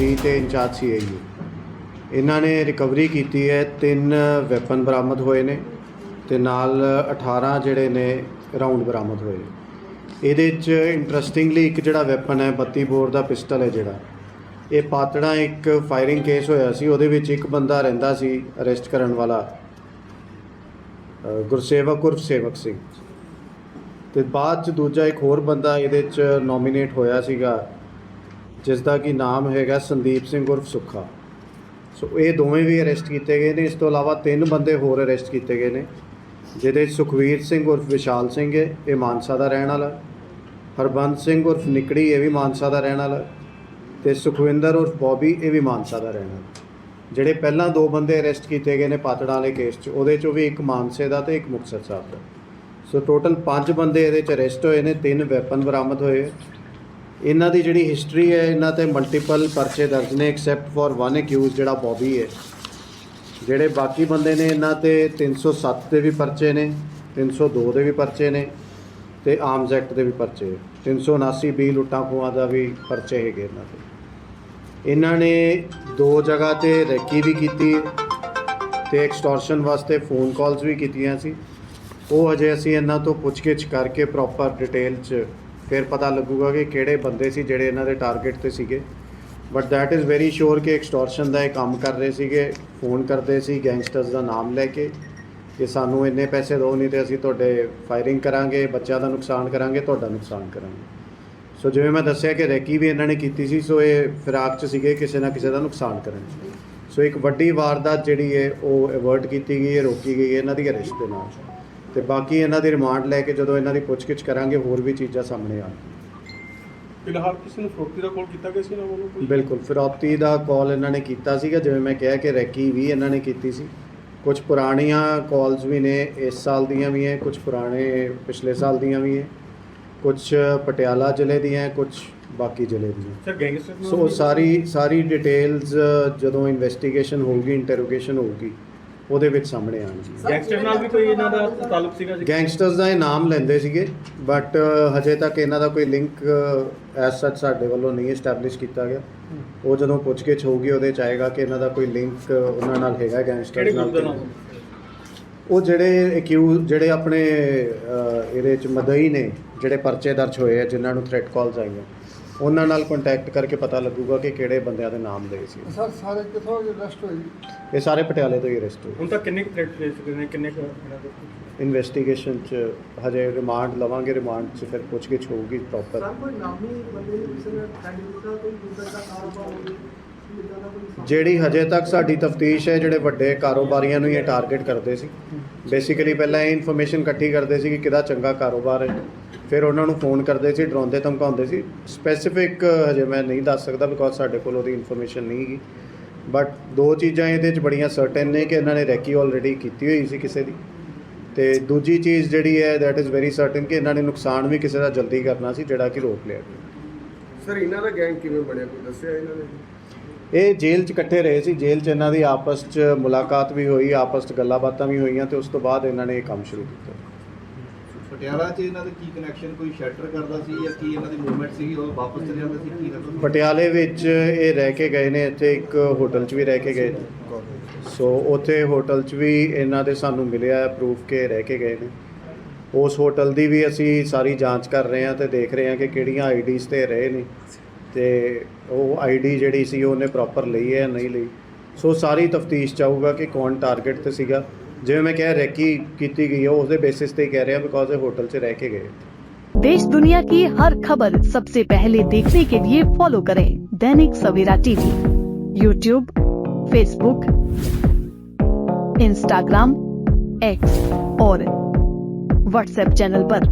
DIG ਤੇ incharge CIA ਇਹਨਾਂ ਨੇ ਰਿਕਵਰੀ ਕੀਤੀ ਹੈ, ਤਿੰਨ ਵੈਪਨ ਬਰਾਮਦ ਹੋਏ ਨੇ ਤੇ ਨਾਲ 18 ਜਿਹੜੇ ਨੇ ਰਾਉਂਡ ਬਰਾਮਦ ਹੋਏ ਇਹਦੇ 'ਚ ਇੰਟਰਸਟਿੰਗਲੀ ਇੱਕ ਜਿਹੜਾ ਵੈਪਨ ਹੈ 32 ਬੋਰ ਦਾ ਪਿਸਟਲ ਹੈ ਜਿਹੜਾ। ਇਹ ਪਾਤੜਾ ਇੱਕ ਫਾਇਰਿੰਗ ਕੇਸ ਹੋਇਆ ਸੀ, ਉਹਦੇ ਵਿੱਚ ਇੱਕ ਬੰਦਾ ਰਹਿੰਦਾ ਸੀ ਅਰੈਸਟ ਕਰਨ ਵਾਲਾ ਗੁਰਸੇਵਕ ਉਰਫ ਸੇਵਕ ਸਿੰਘ। ਤੇ ਬਾਅਦ ਚ ਦੂਜਾ ਇੱਕ ਹੋਰ ਬੰਦਾ ਇਹਦੇ ਚ ਨੋਮੀਨੇਟ ਹੋਇਆ ਸੀਗਾ ਜਿਸ ਦਾ ਕੀ ਨਾਮ ਹੈਗਾ ਸੰਦੀਪ ਸਿੰਘ ਉਰਫ ਸੁੱਖਾ। ਸੋ ਇਹ ਦੋਵੇਂ ਵੀ ਅਰੈਸਟ ਕੀਤੇ ਗਏ ਨੇ। ਇਸ ਤੋਂ ਇਲਾਵਾ ਤਿੰਨ ਬੰਦੇ ਹੋਰ ਅਰੈਸਟ ਕੀਤੇ ਗਏ ਨੇ, ਜਿਹਦੇ 'ਚ ਸੁਖਵੀਰ ਸਿੰਘ ਉਰਫ ਵਿਸ਼ਾਲ ਸਿੰਘ ਹੈ, ਇਹ ਮਾਨਸਾ ਦਾ ਰਹਿਣ ਵਾਲਾ। ਹਰਬੰਸ ਸਿੰਘ ਉਰਫ ਨਿਕੜੀ, ਇਹ ਵੀ ਮਾਨਸਾ ਦਾ ਰਹਿਣ ਵਾਲਾ। ਤੇ ਸੁਖਵਿੰਦਰ ਉਰਫ ਬੌਬੀ, ਇਹ ਵੀ ਮਾਨਸਾ ਦਾ ਰਹਿਣ ਵਾਲਾ। ਜਿਹੜੇ ਪਹਿਲਾਂ ਦੋ ਬੰਦੇ ਅਰੈਸਟ ਕੀਤੇ ਗਏ ਨੇ ਪਾਤੜਾਂ ਵਾਲੇ ਕੇਸ 'ਚ, ਉਹਦੇ 'ਚੋਂ ਵੀ ਇੱਕ ਮਾਨਸੇ ਦਾ ਤੇ ਇੱਕ ਮੁਕਤਸਰ ਸਾਹਿਬ ਦਾ। ਸੋ ਟੋਟਲ 5 ਬੰਦੇ ਇਹਦੇ 'ਚ ਅਰੈਸਟ ਹੋਏ ਨੇ, ਤਿੰਨ ਵੈਪਨ ਬਰਾਮਦ ਹੋਏ ਇਹਨਾਂ ਦੀ ਜਿਹੜੀ ਹਿਸਟਰੀ ਹੈ, ਇਹਨਾਂ ਤੇ ਮਲਟੀਪਲ ਪਰਚੇ ਦਰਜ ਨੇ ਐਕਸੈਪਟ ਫॉर ਵਨ ਅਕਿਊਜ਼ ਜਿਹੜਾ ਬੌਬੀ ਹੈ। ਜਿਹੜੇ ਬਾਕੀ ਬੰਦੇ ਨੇ, ਇਹਨਾਂ ਤੇ 307 ਦੇ ਵੀ ਪਰਚੇ ਨੇ 302 ਦੇ ਵੀ ਪਰਚੇ ਨੇ ਤੇ ਆਰਮਸ ਐਕਟ ਦੇ ਵੀ ਪਰਚੇ। 379 ਬੀ ਲੁੱਟਾਂ ਖੋਹਾਂ ਦਾ ਵੀ ਪਰਚੇ ਹੈਗੇ ਇਹਨਾਂ ਤੇ ਇਹਨਾਂ ਨੇ ਦੋ ਜਗ੍ਹਾ ਤੇ ਰੈਕੀ ਵੀ ਕੀਤੀ ਤੇ ਐਕਸਟੋਰਸ਼ਨ ਵਾਸਤੇ ਫੋਨ ਕਾਲਸ ਵੀ ਕੀਤੀਆਂ ਸੀ। ਉਹ ਅਜੇ ਅਸੀਂ ਇਹਨਾਂ ਤੋਂ ਪੁੱਛਗਿੱਛ ਕਰਕੇ ਪ੍ਰੋਪਰ ਡਿਟੇਲ 'ਚ ਫਿਰ ਪਤਾ ਲੱਗੂਗਾ ਕਿ ਕਿਹੜੇ ਬੰਦੇ ਸੀ ਜਿਹੜੇ ਇਹਨਾਂ ਦੇ ਟਾਰਗੇਟ ਤੇ ਸੀਗੇ। But that is very sure ਕਿ ਐਕਸਟੋਰਸ਼ਨ ਦਾ ਇਹ ਕੰਮ ਕਰ ਰਹੇ ਸੀਗੇ ਫੋਨ ਕਰਦੇ ਸੀ ਗੈਂਗਸਟਰਸ ਦਾ ਨਾਮ ਲੈ ਕੇ ਕਿ ਸਾਨੂੰ ਇੰਨੇ ਪੈਸੇ ਦਿਓ, ਨਹੀਂ ਤੇ ਅਸੀਂ ਤੁਹਾਡੇ ਫਾਇਰਿੰਗ ਕਰਾਂਗੇ, ਬੱਚਿਆਂ ਦਾ ਨੁਕਸਾਨ ਕਰਾਂਗੇ, ਤੁਹਾਡਾ ਨੁਕਸਾਨ ਕਰਾਂਗੇ। ਸੋ ਜਿਵੇਂ ਮੈਂ ਦੱਸਿਆ ਕਿ ਰੈਕੀ ਵੀ ਇਹਨਾਂ ਨੇ ਕੀਤੀ ਸੀ ਸੋ ਇਹ ਫਿਰਾਕ 'ਚ ਸੀਗੇ, ਕਿਸੇ ਨਾ ਕਿਸੇ ਦਾ ਨੁਕਸਾਨ ਕਰਨ ਸੋ ਇੱਕ ਵੱਡੀ ਵਾਰਦਾਤ ਜਿਹੜੀ ਹੈ ਉਹ ਅਵਰਟ ਕੀਤੀ ਗਈ ਹੈ ਰੋਕੀ ਗਈ ਹੈ ਇਹਨਾਂ ਦੀ ਅਰੈਸਟ ਦੇ ਨਾਲ। ਤੇ ਬਾਕੀ ਇਹਨਾਂ ਦੀ ਰਿਮਾਂਡ ਲੈ ਕੇ ਜਦੋਂ ਇਹਨਾਂ ਦੀ ਪੁੱਛਗਿੱਛ ਕਰਾਂਗੇ ਹੋਰ ਵੀ ਚੀਜ਼ਾਂ ਸਾਹਮਣੇ ਆਉਣਗੀਆਂ ਫਿਲਹਾਲ ਕਿਸੇ ਨੂੰ ਫਰੋਤੀ ਦਾ ਕਾਲ ਕੀਤਾ ਗਿਆ ਸੀ ਨਾ ਵੱਲੋਂ ਕੋਈ? ਬਿਲਕੁਲ ਫਿਰੌਤੀ ਦਾ ਕਾਲ ਇਹਨਾਂ ਨੇ ਕੀਤਾ ਸੀਗਾ ਜਿਵੇਂ ਮੈਂ ਕਿਹਾ ਕਿ ਰੈਕੀ ਵੀ ਇਹਨਾਂ ਨੇ ਕੀਤੀ ਸੀ। ਕੁਝ ਪੁਰਾਣੀਆਂ ਕਾਲਸ ਵੀ ਨੇ ਇਸ ਸਾਲ ਦੀਆਂ ਵੀ ਹੈ ਕੁਝ ਪੁਰਾਣੇ ਪਿਛਲੇ ਸਾਲ ਦੀਆਂ ਵੀ ਹੈ। ਕੁਝ ਪਟਿਆਲਾ ਜ਼ਿਲ੍ਹੇ ਦੀਆਂ ਕੁਝ ਬਾਕੀ ਜ਼ਿਲ੍ਹੇ ਦੀਆਂ ਸਰ ਗੈਂਗਸਟਰ ਸੋ ਸਾਰੀ ਸਾਰੀ ਡਿਟੇਲਸ ਜਦੋਂ ਇਨਵੈਸਟੀਗੇਸ਼ਨ ਹੋਊਗੀ ਇੰਟਰੋਗੇਸ਼ਨ ਹੋਊਗੀ ਉਹਦੇ ਵਿੱਚ ਸਾਹਮਣੇ ਆਉਣਗੀ ਗੈਂਗਸਟਰ ਨਾਲ ਵੀ ਕੋਈ ਇਹਨਾਂ ਦਾ ਤਾਲੁਕ ਸੀਗਾ ਜੀ? ਗੈਂਗਸਟਰਸ ਦਾ ਇਹ ਨਾਮ ਲੈਂਦੇ ਸੀਗੇ ਬਟ ਹਜੇ ਤੱਕ ਇਹਨਾਂ ਦਾ ਕੋਈ ਲਿੰਕ ਐਸ ਸੱਚ ਸਾਡੇ ਵੱਲੋਂ ਨਹੀਂ ਐਸਟੈਬਲਿਸ਼ ਕੀਤਾ ਗਿਆ। ਉਹ ਜਦੋਂ ਪੁੱਛਗਿੱਛ ਹੋਊਗੀ ਉਹਦੇ ਚ ਆਏਗਾ ਕਿ ਇਹਨਾਂ ਦਾ ਕੋਈ ਲਿੰਕ ਉਹਨਾਂ ਨਾਲ ਹੈਗਾ ਗੈਂਗਸਟਰਸ ਦਾ ਨਾਲ ਉਹ ਜਿਹੜੇ ਅਕਿਊਜ਼ ਜਿਹੜੇ ਆਪਣੇ ਇਹਦੇ ਚ ਮਦਈ ਨੇ ਜਿਹੜੇ ਪਰਚੇ ਦਰਜ ਹੋਏ ਆ ਜਿਨ੍ਹਾਂ ਨੂੰ ਥ੍ਰੈਟ ਕਾਲਸ ਆਈਆਂ। ਉਹਨਾਂ ਨਾਲ ਕੰਟੈਕਟ ਕਰਕੇ ਪਤਾ ਲੱਗੂਗਾ ਕਿ ਕਿਹੜੇ ਬੰਦਿਆਂ ਦੇ ਨਾਮ ਲਏ ਸੀ। ਸਰ ਸਾਰੇ ਕਿੱਥੋਂ ਅਰੈਸਟ ਹੋਏ? ਇਹ ਸਾਰੇ ਪਟਿਆਲੇ ਤੋਂ ਹੀ ਅਰੈਸਟ ਹੋਏ। ਹੁਣ ਤੱਕ ਕਿੰਨੇ ਥ੍ਰੈਟ ਫੇਸ ਕਰਦੇ ਨੇ ਕਿੰਨੇ ਕੁ ਇਹਨਾਂ ਦੇ? ਇਨਵੈਸਟੀਗੇਸ਼ਨ ਚ ਹਜੇ ਰਿਮਾਂਡ ਲਵਾਂਗੇ ਰਿਮਾਂਡ ਚ ਫਿਰ ਪੁੱਛਗਿੱਛ ਹੋਊਗੀ ਪ੍ਰੋਪਰ ਕੋਈ ਨਾਮੀ ਬੰਦੇ ਨੂੰ ਕਿਸੇ ਨੇ ਟੈਂਡ ਦਿੱਤਾ ਕੋਈ ਦੂਸਰਾ ਦਾ ਕਾਰੋਬਾਰ ਹੋਵੇ ਇਦਾਂ ਦਾ ਕੋਈ ਜਿਹੜੀ ਹਜੇ ਤੱਕ ਸਾਡੀ ਤਫਤੀਸ਼ ਹੈ ਜਿਹੜੇ ਵੱਡੇ ਕਾਰੋਬਾਰੀਆਂ ਨੂੰ ਹੀ ਇਹ ਟਾਰਗੇਟ ਕਰਦੇ ਸੀ। ਬੇਸਿਕਲੀ ਪਹਿਲਾਂ ਇਹ ਇਨਫੋਰਮੇਸ਼ਨ ਇਕੱਠੀ ਕਰਦੇ ਸੀ ਕਿ ਕਿਹਦਾ ਚੰਗਾ ਕਾਰੋਬਾਰ ਹੈ। ਫਿਰ ਉਹਨਾਂ ਨੂੰ ਫੋਨ ਕਰਦੇ ਸੀ ਡਰਾਉਂਦੇ ਧਮਕਾਉਂਦੇ ਸੀ। ਸਪੈਸੀਫਿਕ ਹਜੇ ਮੈਂ ਨਹੀਂ ਦੱਸ ਸਕਦਾ ਬਿਕੋਜ਼ ਸਾਡੇ ਕੋਲ ਉਹਦੀ ਇਨਫੋਰਮੇਸ਼ਨ ਨਹੀਂ ਹੈਗੀ। ਬਟ ਦੋ ਚੀਜ਼ਾਂ ਇਹਦੇ 'ਚ ਬੜੀਆਂ ਸਰਟਨ ਨੇ ਕਿ ਇਹਨਾਂ ਨੇ ਰੈਕੀ ਆਲਰੇਡੀ ਕੀਤੀ ਹੋਈ ਸੀ ਕਿਸੇ ਦੀ। ਤੇ ਦੂਜੀ ਚੀਜ਼ ਜਿਹੜੀ ਹੈ ਦੈਟ ਇਜ਼ ਵੈਰੀ ਸਰਟਨ ਕਿ ਇਹਨਾਂ ਨੇ ਨੁਕਸਾਨ ਵੀ ਕਿਸੇ ਦਾ ਜਲਦੀ ਕਰਨਾ ਸੀ ਜਿਹੜਾ ਕਿ ਰੋਕ ਲਿਆ। ਗਿਆ ਸਰ ਇਹਨਾਂ ਦਾ ਗੈਂਗ ਕਿਵੇਂ ਬਣਿਆ? ਕੋਈ ਦੱਸਿਆ ਇਹਨਾਂ ਨੇ? ਇਹ ਜੇਲ੍ਹ 'ਚ ਇਕੱਠੇ ਰਹੇ ਸੀ। ਜੇਲ੍ਹ 'ਚ ਇਹਨਾਂ ਦੀ ਆਪਸ 'ਚ ਮੁਲਾਕਾਤ ਵੀ ਹੋਈ ਆਪਸ 'ਚ ਗੱਲਾਂ ਬਾਤਾਂ ਵੀ ਹੋਈਆਂ ਤੇ ਉਸ ਤੋਂ ਬਾਅਦ ਇਹਨਾਂ ਨੇ ਇਹ ਕੰਮ ਸ਼ੁਰੂ ਕੀਤਾ। ਪਟਿਆਲਾ 'ਚ ਇਹਨਾਂ ਦੇ ਕੀ ਕਨੈਕਸ਼ਨ ਕੋਈ ਸ਼ੈਲਟਰ ਕਰਦਾ ਸੀ ਜਾਂ ਕੀ ਇਹਨਾਂ ਦੀ ਮੂਵਮੈਂਟ ਸੀ ਉਹ ਵਾਪਸ ਚਲੇ ਜਾਂਦੇ ਸੀ, ਕੀ ਇਹਨਾਂ ਪਟਿਆਲੇ ਵਿੱਚ ਇਹ ਰਹਿ ਕੇ ਗਏ ਨੇ, ਇੱਥੇ ਇੱਕ ਹੋਟਲ 'ਚ ਵੀ ਰਹਿ ਕੇ ਗਏ ਨੇ। ਸੋ ਉੱਥੇ ਹੋਟਲ 'ਚ ਵੀ ਇਹਨਾਂ ਦੇ ਸਾਨੂੰ ਮਿਲਿਆ ਪ੍ਰੂਫ ਕੇ ਰਹਿ ਕੇ ਗਏ ਨੇ। ਉਸ ਹੋਟਲ ਦੀ ਵੀ ਅਸੀਂ ਸਾਰੀ ਜਾਂਚ ਕਰ ਰਹੇ ਹਾਂ ਤੇ ਦੇਖ ਰਹੇ ਹਾਂ ਕਿ ਕਿਹੜੀਆਂ ਆਈਡੀਜ਼ ਤੇ ਰਹੇ ਨੇ। ਤੇ ਉਹ ਆਈਡੀ ਜਿਹੜੀ ਸੀ, ਉਹਨੇ ਪ੍ਰੋਪਰ ਲਈ ਹੈ ਜਾਂ ਨਹੀਂ ਲਈ। ਸੋ ਸਾਰੀ ਤਫਤੀਸ਼ ਚਾਹੂਗਾ ਕਿ ਕੌਣ ਟਾਰਗੇਟ ਤੇ ਸੀਗਾ। ਜਿਵੇਂ ਮੈਂ ਕਿਹਾ ਰੈਕੀ ਕੀਤੀ ਗਈ ਹੈ ਉਸਦੇ ਬੇਸਿਸ ਤੇ ਹੀ ਕਹਿ ਰਿਹਾ ਬਿਕੋਜ਼ ਇਹ ਹੋਟਲ 'ਚ ਰਹਿ ਕੇ ਗਏ देश दुनिया की हर खबर सबसे पहले देखने के लिए फॉलो करें Dainik Savera TV YouTube Facebook Instagram X और व्हाट्सएप चैनल पर।